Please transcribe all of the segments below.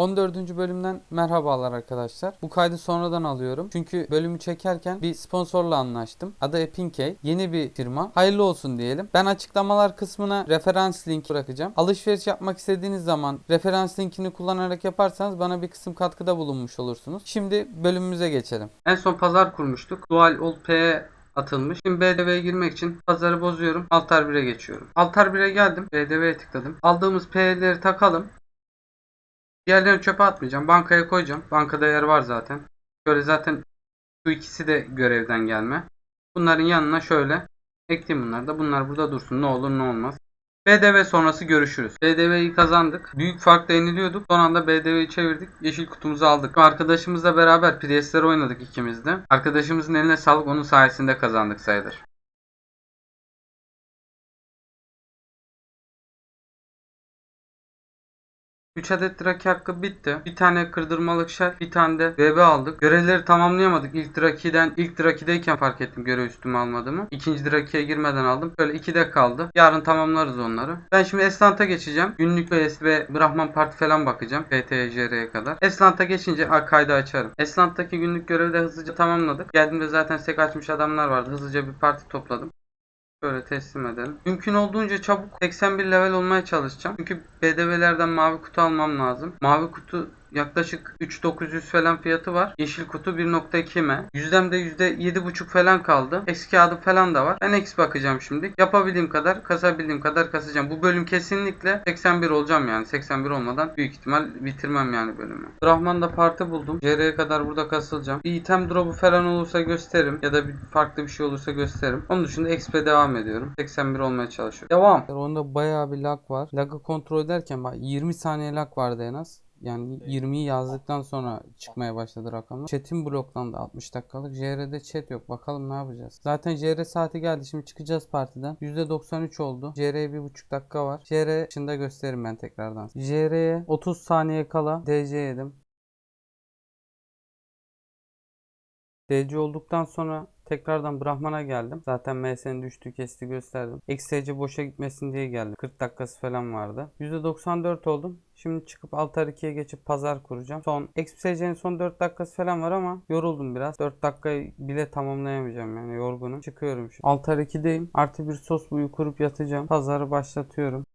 14. bölümden merhabalar arkadaşlar. Bu kaydı sonradan alıyorum. Çünkü bölümü çekerken bir sponsorla anlaştım. Adı Epinkey. Yeni bir firma. Hayırlı olsun diyelim. Ben açıklamalar kısmına referans link bırakacağım. Alışveriş yapmak istediğiniz zaman referans linkini kullanarak yaparsanız bana bir kısım katkıda bulunmuş olursunuz. Şimdi bölümümüze geçelim. En son pazar kurmuştuk. Dual P'ye atılmış. Şimdi BDV'ye girmek için pazarı bozuyorum. Altar 1'e geçiyorum. Altar 1'e geldim. BDV'ye tıkladım. Aldığımız P'leri takalım. Diğerlerini çöpe atmayacağım. Bankaya koyacağım. Bankada yer var zaten. Şöyle zaten şu ikisi de görevden gelme. Bunların yanına şöyle ekleyeyim bunları da. Bunlar burada dursun. Ne olur ne olmaz. BDV sonrası görüşürüz. BDV'yi kazandık. Büyük farkla yeniliyorduk. Son anda BDV'yi çevirdik. Yeşil kutumuzu aldık. Arkadaşımızla beraber Priest'leri oynadık ikimiz de. Arkadaşımızın eline sağlık. Onun sayesinde kazandık sayılır. Üç adet draki hakkı bitti. Bir tane kırdırmalık şel, bir tane de VB aldık. Görevleri tamamlayamadık. İlk drakiden, ilk drakideyken fark ettim görev üstüme almadığımı. İkinci drakiye girmeden aldım. Böyle ikide kaldı. Yarın tamamlarız onları. Ben şimdi Eslant'a geçeceğim. Günlük VS ve Brahman Parti falan bakacağım. PTJR'ye kadar. Eslant'a geçince a, kaydı açarım. Eslant'taki günlük görevi de hızlıca tamamladık. Geldiğimde zaten sek açmış adamlar vardı. Hızlıca bir parti topladım. Şöyle teslim edelim. Mümkün olduğunca çabuk 81 level olmaya çalışacağım. Çünkü BDV'lerden mavi kutu almam lazım. Mavi kutu yaklaşık 3900 falan fiyatı var. Yeşil kutu 1.2 m. Yüzdemde %7.5 falan kaldı. Eski adı falan da var. Ben X bakacağım şimdi. Yapabildiğim kadar, kasabildiğim kadar kasacağım. Bu bölüm kesinlikle 81 olacağım yani. 81 olmadan büyük ihtimal bitirmem yani bölümü. Rahman'da parti buldum. JR'ye kadar burada kasılacağım. Bir item drop'u falan olursa gösteririm. Ya da bir farklı bir şey olursa gösteririm. Onun dışında XP devam ediyorum. 81 olmaya çalışıyorum. Devam. Onda bayağı bir lag var. Lag'ı kontrol ederken bak 20 saniye lag vardı en az. Yani 20'yi yazdıktan sonra çıkmaya başladı rakamlar. Chat'in bloklandı 60 dakikalık. JR'de chat yok. Bakalım ne yapacağız. Zaten JR saati geldi. Şimdi çıkacağız partiden. %93 oldu. JR'ye 1,5 dakika var. JR dışında gösteririm ben tekrardan. JR'ye 30 saniye kala DC yedim. DC olduktan sonra tekrardan Brahman'a geldim. Zaten MS'nin düştüğü kesti gösterdim. XC boşa gitmesin diye geldim. 40 dakikası falan vardı. %94 oldum. Şimdi çıkıp Altar 2'ye geçip pazar kuracağım. Son XPC'nin son 4 dakikası falan var ama yoruldum biraz. 4 dakikayı bile tamamlayamayacağım yani yorgunum. Çıkıyorum şu. Altar 2'deyim. Artı bir sos buyu kurup yatacağım. Pazarı başlatıyorum.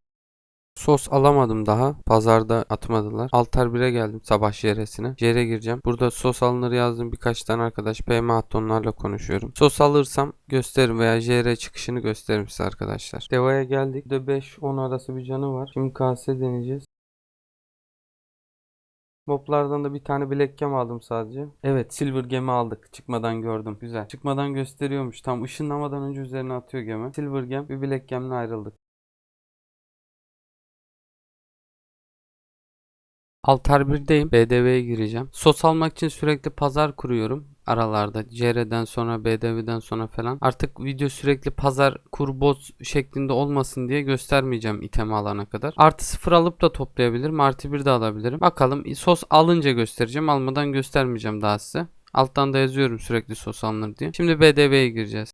Sos alamadım daha. Pazarda atmadılar. Altar 1'e geldim sabah JR'sine. JR'e gireceğim. Burada sos alınır yazdım birkaç tane arkadaş. PM attı onlarla konuşuyorum. Sos alırsam gösteririm veya JR çıkışını gösteririm size arkadaşlar. Deva'ya geldik. De 5-10 arası bir canı var. Şimdi KS deneyeceğiz. Moblardan da bir tane Black Gem aldım sadece. Evet Silver Gem'i aldık. Çıkmadan gördüm. Güzel. Çıkmadan gösteriyormuş. Tam ışınlamadan önce üzerine atıyor gemi. Silver Gem bir Black Gem'le ayrıldık. Altar 1'deyim. BDV'ye gireceğim. Sos almak için sürekli pazar kuruyorum aralarda. CR'den sonra BDV'den sonra falan. Artık video sürekli pazar kur boz şeklinde olmasın diye göstermeyeceğim itemi alana kadar. Artı sıfır alıp da toplayabilirim. Artı bir de alabilirim. Bakalım sos alınca göstereceğim. Almadan göstermeyeceğim daha size. Alttan da yazıyorum sürekli sos alınır diye. Şimdi BDV'ye gireceğiz.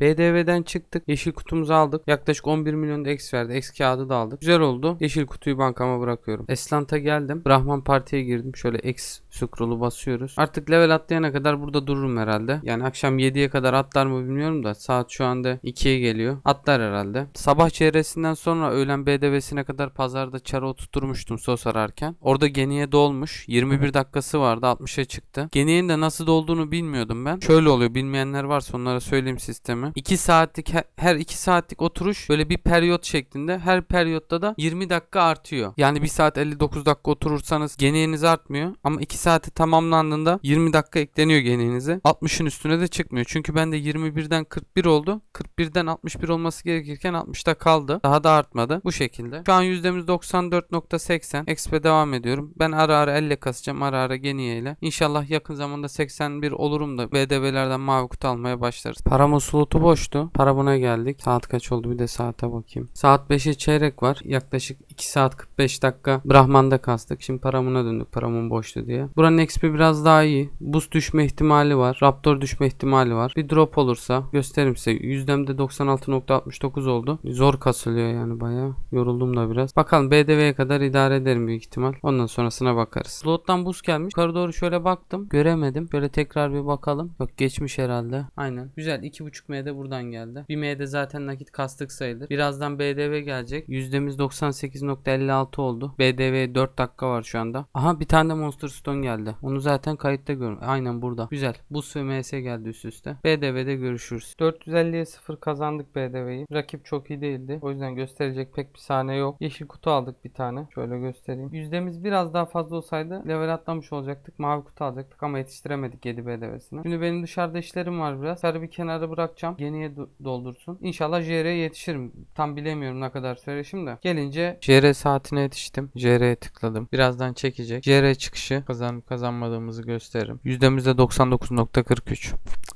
BDV'den çıktık. Yeşil kutumuzu aldık. Yaklaşık 11 milyon da X verdi. X kağıdı da aldık. Güzel oldu. Yeşil kutuyu bankama bırakıyorum. Eslant'a geldim. Brahman Parti'ye girdim. Şöyle X scroll'u basıyoruz. Artık level atlayana kadar burada dururum herhalde. Yani akşam 7'ye kadar atlar mı bilmiyorum da saat şu anda 2'ye geliyor. Atlar herhalde. Sabah çeyresinden sonra öğlen BDV'sine kadar pazarda çara oturtmuştum sos ararken. Orada geniye dolmuş. 21 dakikası vardı. 60'a çıktı. Geniyenin de nasıl dolduğunu bilmiyordum ben. Şöyle oluyor. Bilmeyenler varsa onlara söyleyeyim sistemi. 2 saatlik he- her 2 saatlik oturuş böyle bir periyot şeklinde. Her periyotta da 20 dakika artıyor. Yani 1 saat 59 dakika oturursanız geniyeniz artmıyor. Ama 2 saati tamamlandığında 20 dakika ekleniyor geniyenize. 60'ın üstüne de çıkmıyor. Çünkü bende 21'den 41 oldu. 41'den 61 olması gerekirken 60'ta kaldı. Daha da artmadı. Bu şekilde. Şu an yüzdemiz 94.80. Expe devam ediyorum. Ben ara ara elle kasacağım. Ara ara geniye ile. İnşallah yakın zamanda 81 olurum da BDV'lerden mavi kutu almaya başlarız. Paramın slotu boştu. Para buna geldik. Saat kaç oldu bir de saate bakayım. Saat 5'e çeyrek var. Yaklaşık 2 saat 45 dakika Brahman'da kastık. Şimdi paramına döndük. Paramın boştu diye. Buranın XP biraz daha iyi. Boost düşme ihtimali var. Raptor düşme ihtimali var. Bir drop olursa gösteririm size. Yüzdemde 96.69 oldu. Zor kasılıyor yani bayağı. Yoruldum da biraz. Bakalım BDV'ye kadar idare ederim büyük ihtimal. Ondan sonrasına bakarız. Slot'tan boost gelmiş. Yukarı doğru şöyle baktım. Göremedim. Böyle tekrar bir bakalım. Yok geçmiş herhalde. Aynen. Güzel. 2.5 M de buradan geldi. 1 M de zaten nakit kastık sayılır. Birazdan BDV gelecek. Yüzdemiz 98.56 oldu. BDV 4 dakika var şu anda. Aha bir tane de Monster Stone geldi. Onu zaten kayıtta görüyorum. Aynen burada. Güzel. Boost ve MS geldi üst üste. BDV'de görüşürüz. 450'ye 0 kazandık BDV'yi. Rakip çok iyi değildi. O yüzden gösterecek pek bir sahne yok. Yeşil kutu aldık bir tane. Şöyle göstereyim. Yüzdemiz biraz daha fazla olsaydı level atlamış olacaktık. Mavi kutu alacaktık ama yetiştiremedik 7 BDV'sini. Şimdi benim dışarıda işlerim var biraz. Sarı bir kenara bırakacağım. Yeniye do- doldursun. İnşallah JR'ye yetişirim. Tam bilemiyorum ne kadar süre şimdi. Gelince JR saatine yetiştim. JR'ye tıkladım. Birazdan çekecek. JR çıkışı kazanıp kazanmadığımızı gösteririm. Yüzdemiz de 99.43.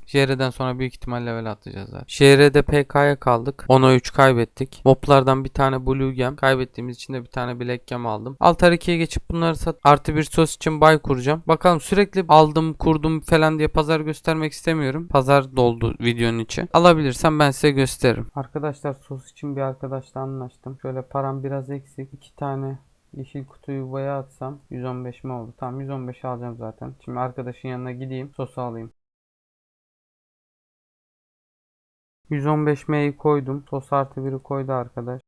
JR'den sonra büyük ihtimal level atlayacağız zaten. JR'de PK'ya kaldık. 10'a 3 kaybettik. Moblardan bir tane Blue Gem. Kaybettiğimiz için de bir tane Black Gem aldım. Altar 2'ye geçip bunları sat. Artı bir sos için buy kuracağım. Bakalım sürekli aldım kurdum falan diye pazar göstermek istemiyorum. Pazar doldu videonun içi. Alabilirsem ben size gösteririm. Arkadaşlar sos için bir arkadaşla anlaştım. Şöyle param biraz eksik. iki tane Yeşil kutuyu yuvaya atsam 115 mi oldu? Tamam 115 alacağım zaten. Şimdi arkadaşın yanına gideyim sosu alayım. 115 M'yi koydum. Sos artı biri koydu arkadaş.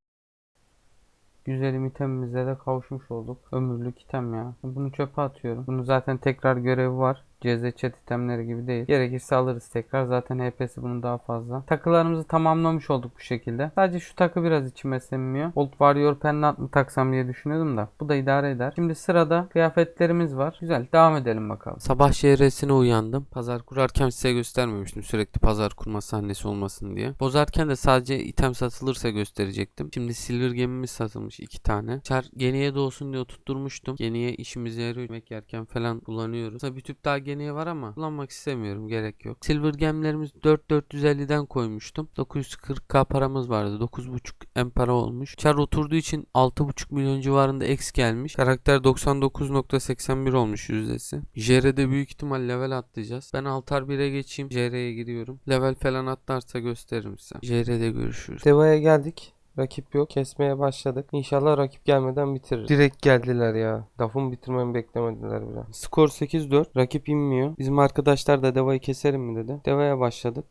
Güzelim itemimize de kavuşmuş olduk. Ömürlük item ya. Bunu çöpe atıyorum. Bunu zaten tekrar görevi var. CZ chat itemleri gibi değil. Gerekirse alırız tekrar. Zaten HP'si bunun daha fazla. Takılarımızı tamamlamış olduk bu şekilde. Sadece şu takı biraz içime sinmiyor. Old Warrior Pendant mı taksam diye düşünüyordum da. Bu da idare eder. Şimdi sırada kıyafetlerimiz var. Güzel. Devam edelim bakalım. Sabah şehresine uyandım. Pazar kurarken size göstermemiştim. Sürekli pazar kurma sahnesi olmasın diye. Bozarken de sadece item satılırsa gösterecektim. Şimdi silver gemimiz satılmış iki tane. Çar geniye de olsun diye tutturmuştum. Geniye işimize yarıyor. Yemek yerken falan kullanıyoruz. Tabii bir tüp daha gene var ama kullanmak istemiyorum. Gerek yok. Silver gemlerimiz 4450'den koymuştum. 940k paramız vardı. 9.5 M para olmuş. Char oturduğu için 6.5 milyon civarında X gelmiş. Karakter 99.81 olmuş yüzdesi. JR'de büyük ihtimal level atlayacağız. Ben altar 1'e geçeyim. JR'ye giriyorum. Level falan atlarsa gösteririm size. JR'de görüşürüz. Deva'ya geldik. Rakip yok. Kesmeye başladık. İnşallah rakip gelmeden bitirir. Direkt geldiler ya. Lafımı bitirmemi beklemediler bile. Skor 8-4. Rakip inmiyor. Bizim arkadaşlar da Deva'yı keserim mi dedi. Deva'ya başladık.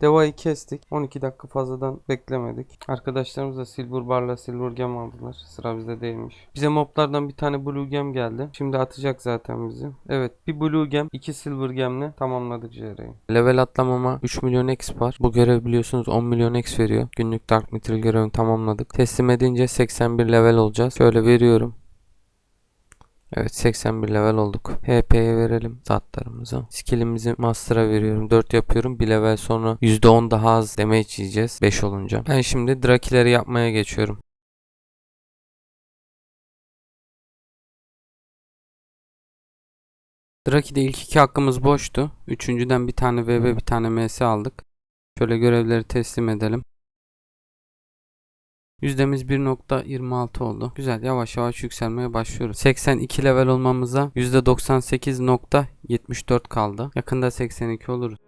Deva'yı kestik. 12 dakika fazladan beklemedik. Arkadaşlarımız da Silver Bar'la Silver Gem aldılar. Sıra bizde değilmiş. Bize moblardan bir tane Blue Gem geldi. Şimdi atacak zaten bizi. Evet bir Blue Gem, iki Silver Gem'le tamamladık JR'yi. Level atlamama 3 milyon X var. Bu görev biliyorsunuz 10 milyon X veriyor. Günlük Dark Material görevini tamamladık. Teslim edince 81 level olacağız. Şöyle veriyorum. Evet 81 level olduk. HP'ye verelim zatlarımıza. Skillimizi Master'a veriyorum. 4 yapıyorum. Bir level sonra %10 daha az damage yiyeceğiz. 5 olunca. Ben şimdi Drakileri yapmaya geçiyorum. Draki'de ilk iki hakkımız boştu. Üçüncüden bir tane VB bir tane MS aldık. Şöyle görevleri teslim edelim. Yüzdemiz 1.26 oldu. Güzel yavaş yavaş yükselmeye başlıyoruz. 82 level olmamıza %98.74 kaldı. Yakında 82 oluruz.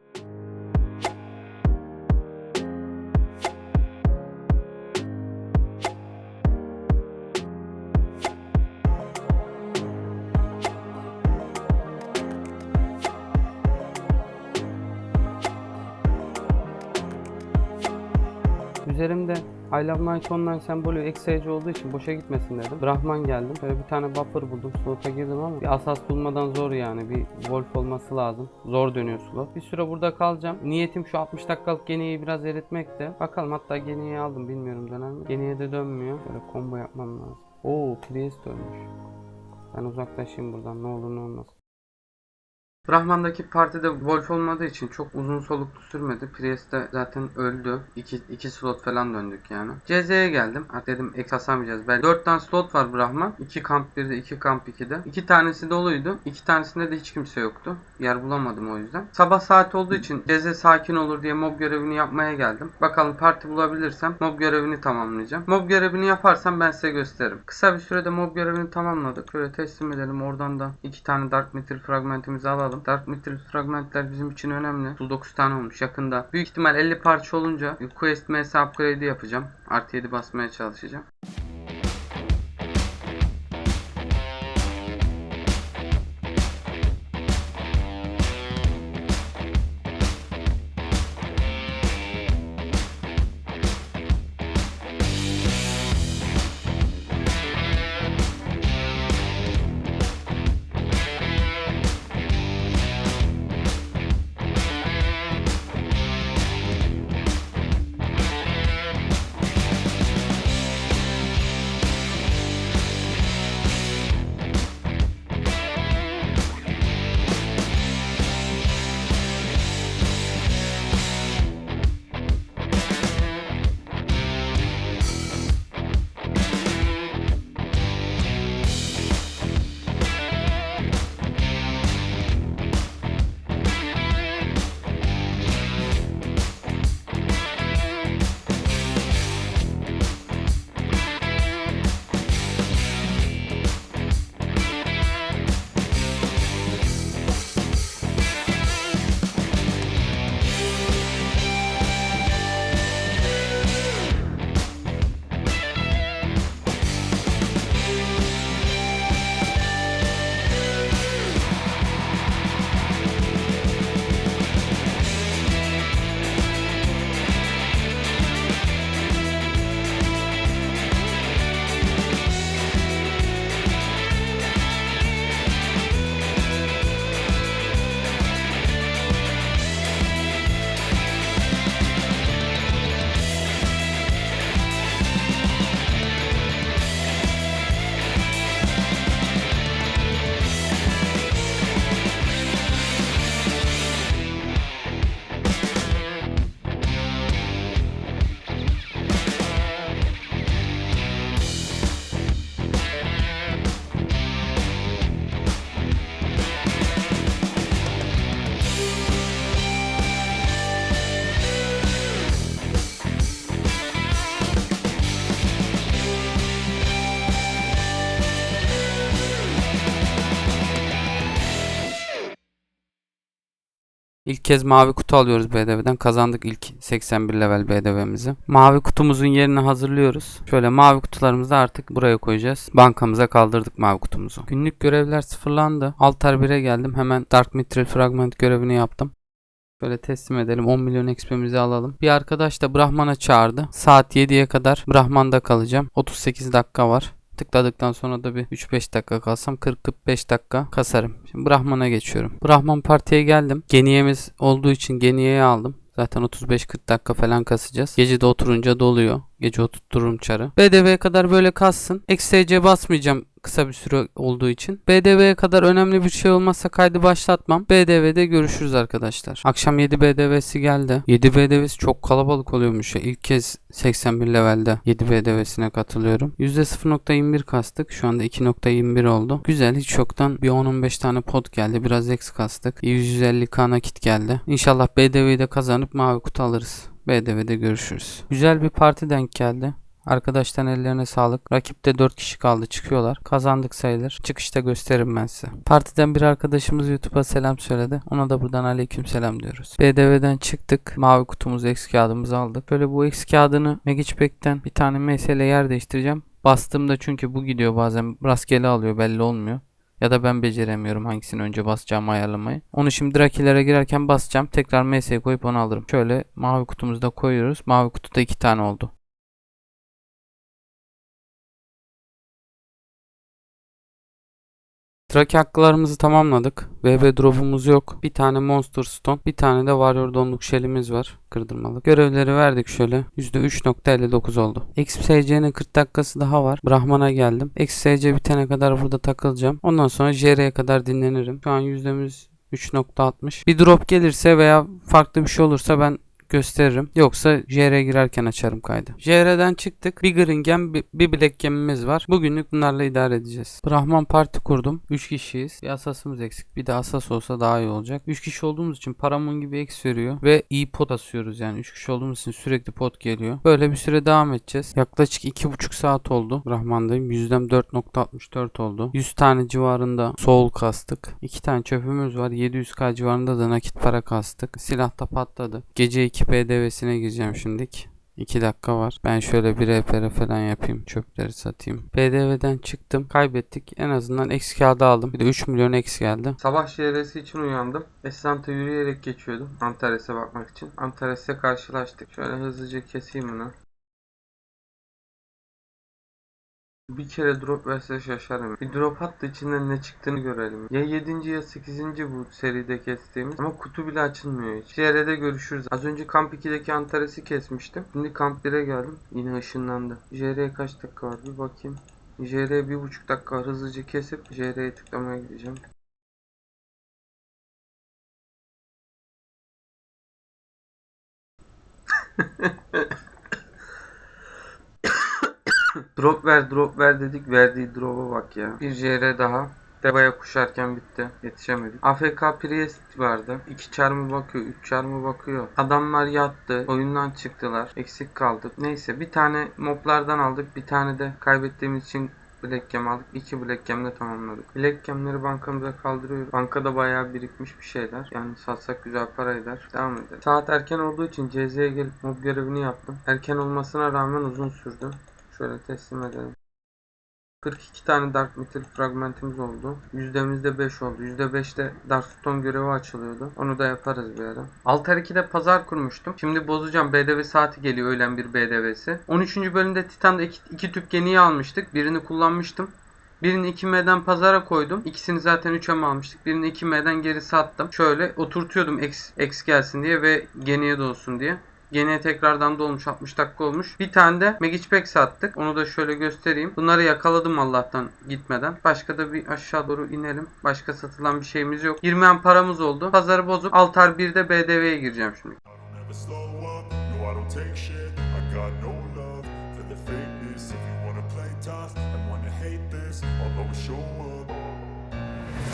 I Love Night Online sembolü eksayıcı olduğu için boşa gitmesin dedim. Brahman geldim. Böyle bir tane buffer buldum. Slot'a girdim ama bir asas bulmadan zor yani. Bir wolf olması lazım. Zor dönüyor slot. Bir süre burada kalacağım. Niyetim şu 60 dakikalık geniyi biraz eritmekte. Bakalım hatta geniyi aldım. Bilmiyorum döner mi? Geniye de dönmüyor. Böyle combo yapmam lazım. Oo Priest ölmüş. Ben uzaklaşayım buradan. Ne olur ne olmaz. Brahman'daki partide Wolf olmadığı için çok uzun soluklu sürmedi. Priest de zaten öldü. 2 2 slot falan döndük yani. CZ'ye geldim. Dedim ek kasamayacağız. Ben 4 tane slot var Brahman. 2 kamp 1'de 2 kamp 2'de. 2 tanesi doluydu. 2 tanesinde de hiç kimse yoktu. Yer bulamadım o yüzden. Sabah saat olduğu için CZ sakin olur diye mob görevini yapmaya geldim. Bakalım parti bulabilirsem mob görevini tamamlayacağım. Mob görevini yaparsam ben size gösteririm. Kısa bir sürede mob görevini tamamladık. Şöyle teslim edelim. Oradan da 2 tane Dark Metal fragmentimizi alalım. Dark Metal fragmentler bizim için önemli. 39 tane olmuş yakında. Büyük ihtimal 50 parça olunca Quest MS upgrade'i yapacağım. Artı 7 basmaya çalışacağım. İlk kez mavi kutu alıyoruz BDV'den. Kazandık ilk 81 level BDV'mizi. Mavi kutumuzun yerini hazırlıyoruz. Şöyle mavi kutularımızı artık buraya koyacağız. Bankamıza kaldırdık mavi kutumuzu. Günlük görevler sıfırlandı. Altar 1'e geldim. Hemen Dark Mithril Fragment görevini yaptım. Şöyle teslim edelim. 10 milyon XP'mizi alalım. Bir arkadaş da Brahman'a çağırdı. Saat 7'ye kadar Brahman'da kalacağım. 38 dakika var. Tıkladıktan sonra da bir 3-5 dakika kalsam 40-45 dakika kasarım. Şimdi Brahman'a geçiyorum. Brahman partiye geldim. Geniyemiz olduğu için Geniye'yi aldım. Zaten 35-40 dakika falan kasacağız. Gece de oturunca doluyor. Gece oturturum çarı. BDV'ye kadar böyle kassın. XTC basmayacağım kısa bir süre olduğu için. BDV'ye kadar önemli bir şey olmazsa kaydı başlatmam. BDV'de görüşürüz arkadaşlar. Akşam 7 BDV'si geldi. 7 BDV'si çok kalabalık oluyormuş ya. İlk kez 81 levelde 7 BDV'sine katılıyorum. %0.21 kastık. Şu anda 2.21 oldu. Güzel hiç yoktan bir 10-15 tane pot geldi. Biraz X kastık. 150k nakit geldi. İnşallah BDV'yi de kazanıp mavi kutu alırız. BDV'de görüşürüz. Güzel bir parti denk geldi. Arkadaştan ellerine sağlık. Rakipte 4 kişi kaldı çıkıyorlar. Kazandık sayılır. Çıkışta gösteririm ben size. Partiden bir arkadaşımız YouTube'a selam söyledi. Ona da buradan aleyküm selam diyoruz. BDV'den çıktık. Mavi kutumuzu X kağıdımızı aldık. Böyle bu X kağıdını Magicback'ten bir tane mesele yer değiştireceğim. Bastığımda çünkü bu gidiyor bazen rastgele alıyor belli olmuyor. Ya da ben beceremiyorum hangisini önce basacağımı ayarlamayı. Onu şimdi rakilere girerken basacağım. Tekrar MS'ye koyup onu alırım. Şöyle mavi kutumuzu da koyuyoruz. Mavi kutuda iki tane oldu. Traki hakkılarımızı tamamladık. VB drop'umuz yok. Bir tane Monster Stone, bir tane de Warrior Donluk Shell'imiz var. Kırdırmalık. Görevleri verdik şöyle. %3.59 oldu. XSC'nin 40 dakikası daha var. Brahman'a geldim. XSC bitene kadar burada takılacağım. Ondan sonra JR'ye kadar dinlenirim. Şu an yüzdemiz 3.60. Bir drop gelirse veya farklı bir şey olursa ben gösteririm. Yoksa JR'ye girerken açarım kaydı. JR'den çıktık. Bir green gem, bir, bir black gemimiz var. Bugünlük bunlarla idare edeceğiz. Brahman parti kurdum. 3 kişiyiz. Bir asasımız eksik. Bir de asas olsa daha iyi olacak. 3 kişi olduğumuz için paramon gibi eks veriyor. Ve iyi pot asıyoruz yani. 3 kişi olduğumuz için sürekli pot geliyor. Böyle bir süre devam edeceğiz. Yaklaşık 2,5 saat oldu. Brahman'dayım. Yüzdem 4.64 oldu. 100 tane civarında soul kastık. 2 tane çöpümüz var. 700k civarında da nakit para kastık. Silah da patladı. Gece 2 PDV'sine gireceğim şimdik. 2 dakika var. Ben şöyle bir RPR falan yapayım. Çöpleri satayım. PDV'den çıktım. Kaybettik. En azından X kağıdı aldım. Bir de 3 milyon X geldi. Sabah JR'si için uyandım. Esnanta yürüyerek geçiyordum. Antares'e bakmak için. Antares'e karşılaştık. Şöyle hızlıca keseyim bunu. Bir kere drop verse şaşarım. Bir drop attı içinden ne çıktığını görelim. Ya 7. ya 8. bu seride kestiğimiz. Ama kutu bile açılmıyor hiç. JR'de görüşürüz. Az önce kamp 2'deki Antares'i kesmiştim. Şimdi kamp 1'e geldim. Yine ışınlandı. JR'ye kaç dakika var bir bakayım. JR'ye 1.5 dakika var. hızlıca kesip JR'ye tıklamaya gideceğim. Drop ver drop ver dedik verdiği drop'a bak ya. Bir JR daha. Deva'ya kuşarken bitti. Yetişemedik. AFK Priest vardı. 2 çarmı bakıyor, 3 çarmı bakıyor. Adamlar yattı. Oyundan çıktılar. Eksik kaldık. Neyse bir tane moblardan aldık. Bir tane de kaybettiğimiz için Black Gem aldık. 2 Black Gem'le tamamladık. Black Gem'leri bankamıza kaldırıyoruz. Bankada bayağı birikmiş bir şeyler. Yani satsak güzel para eder. Devam edelim. Saat erken olduğu için CZ'ye gelip mob görevini yaptım. Erken olmasına rağmen uzun sürdü. Şöyle teslim edelim. 42 tane Dark Metal fragmentimiz oldu. Yüzdemizde 5 oldu. %5'te Darkstone görevi açılıyordu. Onu da yaparız bir ara. Altar 2'de pazar kurmuştum. Şimdi bozacağım. BDV saati geliyor öğlen bir BDV'si. 13. bölümde Titan'da 2 tüp geniyi almıştık. Birini kullanmıştım. Birini 2M'den pazara koydum. İkisini zaten 3'e mi almıştık? Birini 2M'den geri sattım. Şöyle oturtuyordum X, X gelsin diye ve geniye de olsun diye. Gene tekrardan dolmuş 60 dakika olmuş. Bir tane de Magic Pack sattık. Onu da şöyle göstereyim. Bunları yakaladım Allah'tan gitmeden. Başka da bir aşağı doğru inelim. Başka satılan bir şeyimiz yok. 20 paramız oldu. Pazarı bozup Altar 1'de BDV'ye gireceğim şimdi. Show up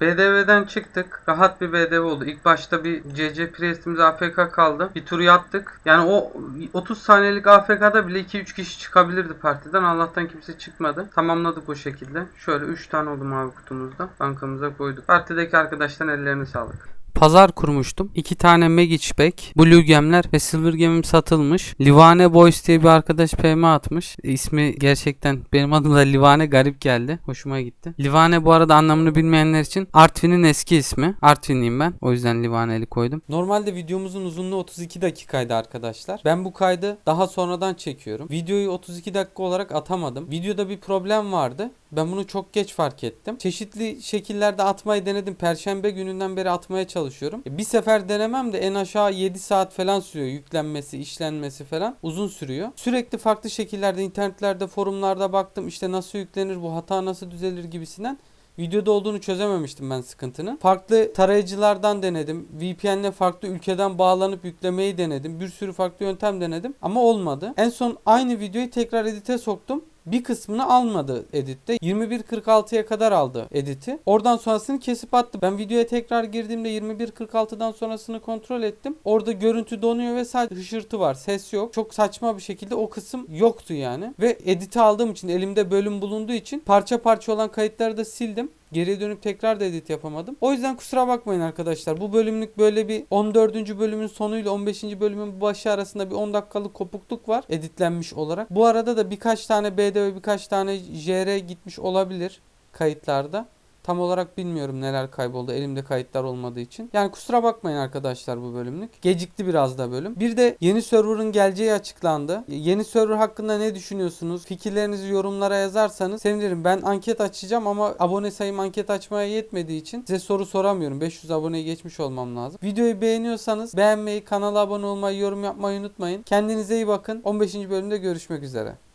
BDV'den çıktık. Rahat bir BDV oldu. İlk başta bir CC Priest'imiz AFK kaldı. Bir tur yattık. Yani o 30 saniyelik AFK'da bile 2-3 kişi çıkabilirdi partiden. Allah'tan kimse çıkmadı. Tamamladık o şekilde. Şöyle 3 tane oldu mavi kutumuzda. Bankamıza koyduk. Partideki arkadaşların ellerine sağlık. Pazar kurmuştum. İki tane Magic Pack, Blue Gem'ler ve Silver Gem'im satılmış. Livane Boys diye bir arkadaş PM atmış. İsmi gerçekten benim adım da Livane garip geldi. Hoşuma gitti. Livane bu arada anlamını bilmeyenler için Artvin'in eski ismi. Artvinliyim ben. O yüzden Livaneli koydum. Normalde videomuzun uzunluğu 32 dakikaydı arkadaşlar. Ben bu kaydı daha sonradan çekiyorum. Videoyu 32 dakika olarak atamadım. Videoda bir problem vardı. Ben bunu çok geç fark ettim. Çeşitli şekillerde atmayı denedim. Perşembe gününden beri atmaya çalışıyorum. E, Bir sefer denemem de en aşağı 7 saat falan sürüyor. Yüklenmesi, işlenmesi falan uzun sürüyor. Sürekli farklı şekillerde internetlerde, forumlarda baktım. İşte nasıl yüklenir, bu hata nasıl düzelir gibisinden. Videoda olduğunu çözememiştim ben sıkıntının. Farklı tarayıcılardan denedim. VPN'le farklı ülkeden bağlanıp yüklemeyi denedim. Bir sürü farklı yöntem denedim ama olmadı. En son aynı videoyu tekrar edite soktum. Bir kısmını almadı editte. 21.46'ya kadar aldı editi. Oradan sonrasını kesip attı. Ben videoya tekrar girdiğimde 21.46'dan sonrasını kontrol ettim. Orada görüntü donuyor ve sadece hışırtı var. Ses yok. Çok saçma bir şekilde o kısım yoktu yani. Ve editi aldığım için elimde bölüm bulunduğu için parça parça olan kayıtları da sildim. Geriye dönüp tekrar da edit yapamadım. O yüzden kusura bakmayın arkadaşlar. Bu bölümlük böyle bir 14. bölümün sonuyla 15. bölümün başı arasında bir 10 dakikalık kopukluk var editlenmiş olarak. Bu arada da birkaç tane BD ve birkaç tane JR gitmiş olabilir kayıtlarda. Tam olarak bilmiyorum neler kayboldu elimde kayıtlar olmadığı için. Yani kusura bakmayın arkadaşlar bu bölümlük. Gecikti biraz da bölüm. Bir de yeni server'ın geleceği açıklandı. Yeni server hakkında ne düşünüyorsunuz? Fikirlerinizi yorumlara yazarsanız sevinirim. Ben anket açacağım ama abone sayım anket açmaya yetmediği için size soru soramıyorum. 500 aboneyi geçmiş olmam lazım. Videoyu beğeniyorsanız beğenmeyi, kanala abone olmayı, yorum yapmayı unutmayın. Kendinize iyi bakın. 15. bölümde görüşmek üzere.